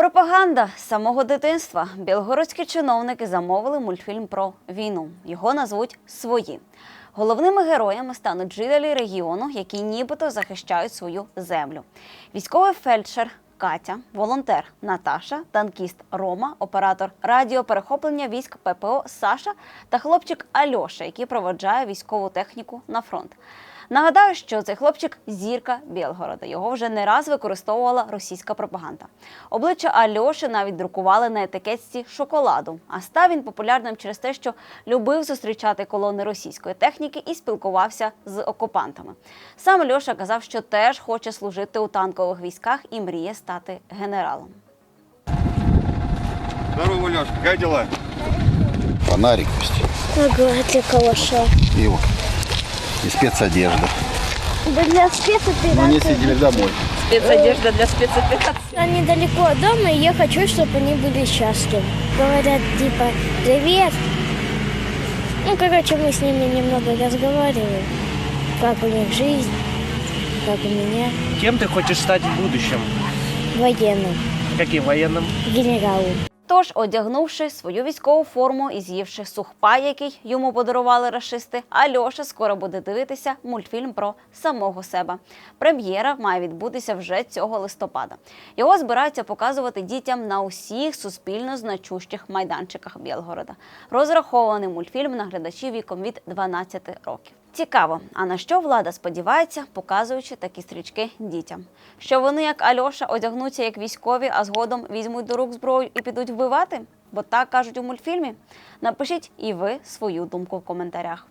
Пропаганда самого дитинства. Білгородські чиновники замовили мультфільм про війну. Його назвуть свої. Головними героями стануть жителі регіону, які нібито захищають свою землю. Військовий фельдшер Катя, волонтер Наташа, танкіст Рома, оператор радіоперехоплення військ ППО Саша та хлопчик Альоша, який проводжає військову техніку на фронт. Нагадаю, що цей хлопчик зірка Білгорода. Його вже не раз використовувала російська пропаганда. Обличчя Альоші навіть друкували на етикетці шоколаду. А став він популярним через те, що любив зустрічати колони російської техніки і спілкувався з окупантами. Сам Альоша казав, що теж хоче служити у танкових військах і мріє стати генералом. Здорово, Лешка, как дела? Фонарик пусть. Ага, для калаша. И, вот. И спецодежда. Да для спецоперации. они сидели домой. Спецодежда для спецоперацій. Они далеко от дома, и я хочу, чтобы они были счастливы. Говорят, типа, привет. Ну, короче, мы с ними немного разговариваем. Как у них жизнь, как у меня. Кем ты хочешь стать в будущем? Военным. Каким военным? Генералом. Тож, одягнувши свою військову форму і з'ївши сухпай, який йому подарували рашисти, Альоша скоро буде дивитися мультфільм про самого себе. Прем'єра має відбутися вже цього листопада. Його збираються показувати дітям на усіх суспільно значущих майданчиках Білгорода. Розрахований мультфільм на глядачів віком від 12 років. Цікаво, а на що влада сподівається, показуючи такі стрічки дітям? Що вони, як Альоша, одягнуться як військові, а згодом візьмуть до рук зброю і підуть вбивати? Бо так кажуть у мультфільмі. Напишіть і ви свою думку в коментарях.